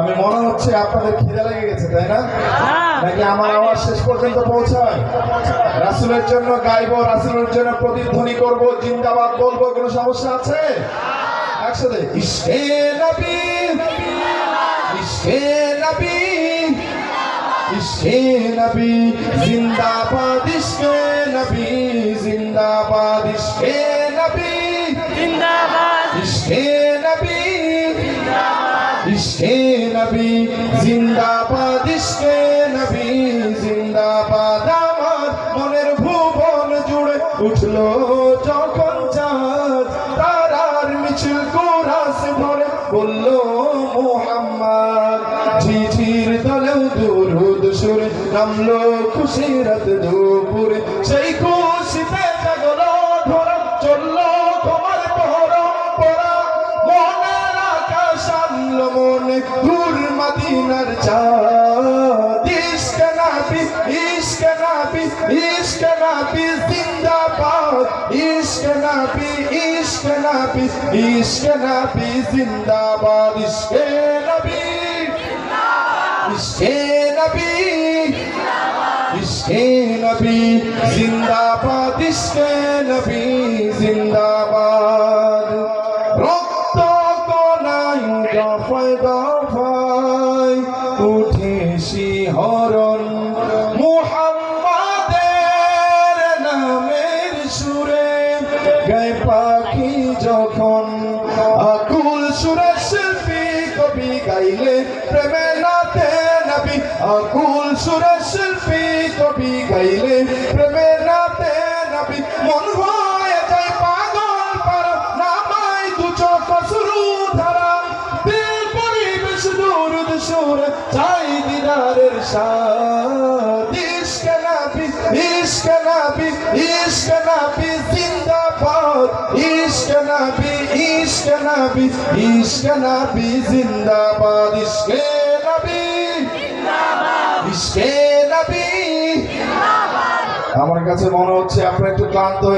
আমি মনে হচ্ছে আপনাদের খিদে লেগে গেছে তাই না? নাকি আমার আওয়াজ শেষ পর্যন্ত পৌঁছায়? রাসুলের জন্য গাইবো রাসুলের জন্য প্রতিধ্বনি করব জিন্দাবাদ বলব কোনো সমস্যা আছে? একসাথে ইসকে নবী ইসকে নবী ইসকে নবী জিন্দাবাদ ইসকে নবী জিন্দাবাদ ইসকে নবী জিন্দাবাদ। ইসকে নবী ইসকে নবী, জিন্দাবাদ ইসকে নবী, জিন্দাবাদ। আমার মনের ভুবন জুড়ে উঠল যখন চাঁদ, তারার মিছিল কোরাস ভরে বলল, মোহাম্মদ, ঝিঝির দলেও দুরুদ সুরে নামলো খুশিরত দুপুরে। সেই খুশিতে জাগলো ধরা মনে দূর মদিনার চাঁদ। ইশক নাবি ইশক নাবি ইশক নাবি জিন্দাবাদ। ইশক নাবি ইশক নাবি ইশক নাবি জিন্দাবাদ। ইশকে নবী ইশকে নবী ইশকে নবী জিন্দাবাদ। জিন্দাবাদ। দফায় উঠে শিহরণ। মুহাম্মাদের নামের সুরে গায়ে পাখি যখন। আকুল সুরে শিল্পী কবি গাইলে প্রেমে নাতে নবী। আকুল সুরে শিল্পী কবি গাইলে প্রেমে নাতে আমার কাছে মনে হচ্ছে আপনার একটু ক্লান্ত হয়ে